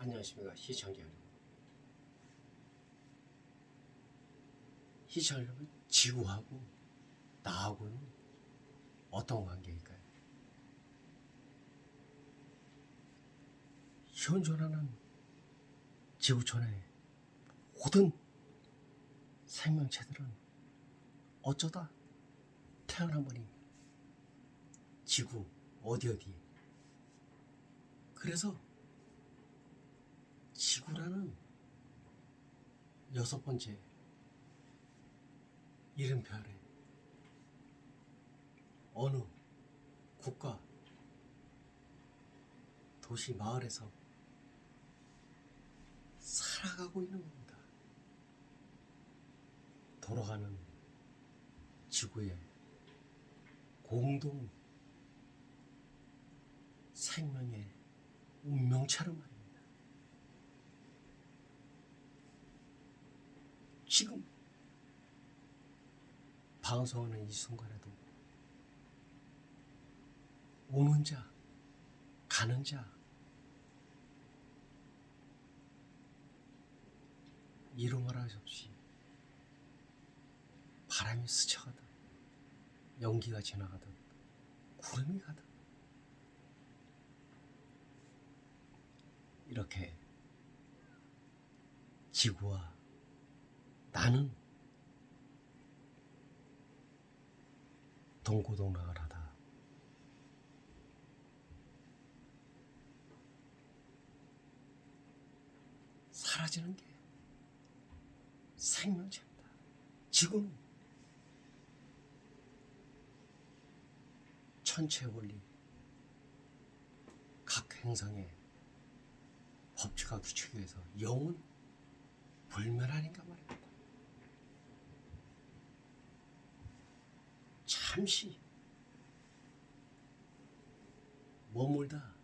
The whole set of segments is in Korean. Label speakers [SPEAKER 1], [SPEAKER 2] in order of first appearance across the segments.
[SPEAKER 1] 안녕하십니까. 시청자 여러분. 시청자 여러분 지구하고 나하고는 어떤 관계일까요? 현존하는 지구촌의 모든 생명체들은 어쩌다 태어난 거니 지구 어디 어디. 그래서 지 구라는 여섯 번째 이름표 아래 어느 국가 도시 마을에서 살아가고 있는 겁니다. 돌아가는 지구의 공동 생명의 운명처럼 말입니다. 지금 방송하는 이 순간에도 오는 자, 가는 자, 이루 말할 수 없이 바람이 스쳐가듯 연기가 지나가듯 구름이 가듯 이렇게 지구와 나는 동고동락을 하다 사라지는 게 생명체입니다. 지구는 천체의 원리, 각 행성의 법칙과 규칙에 의해서 영은 불멸하니까 말입니다. 잠시 머물다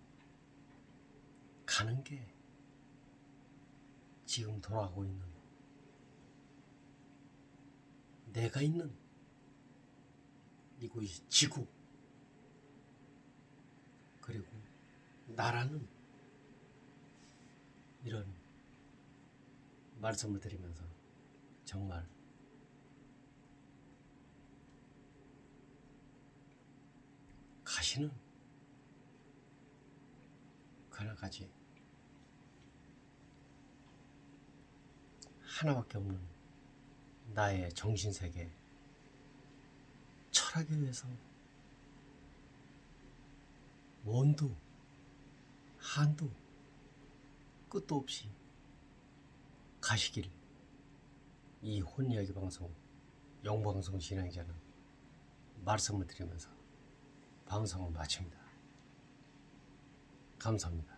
[SPEAKER 1] 가는 게 지금 돌아가고 있는 내가 있는 이곳이 지구 그리고 나라는 이런 말씀을 드리면서 정말 가시는 그나가지 하나밖에 없는 나의 정신세계 철학에 의해서 원도 한도 끝도 없이 가시길 이 혼이야기 방송 영방송 진행자는 말씀을 드리면서 방송을 마칩니다. 감사합니다.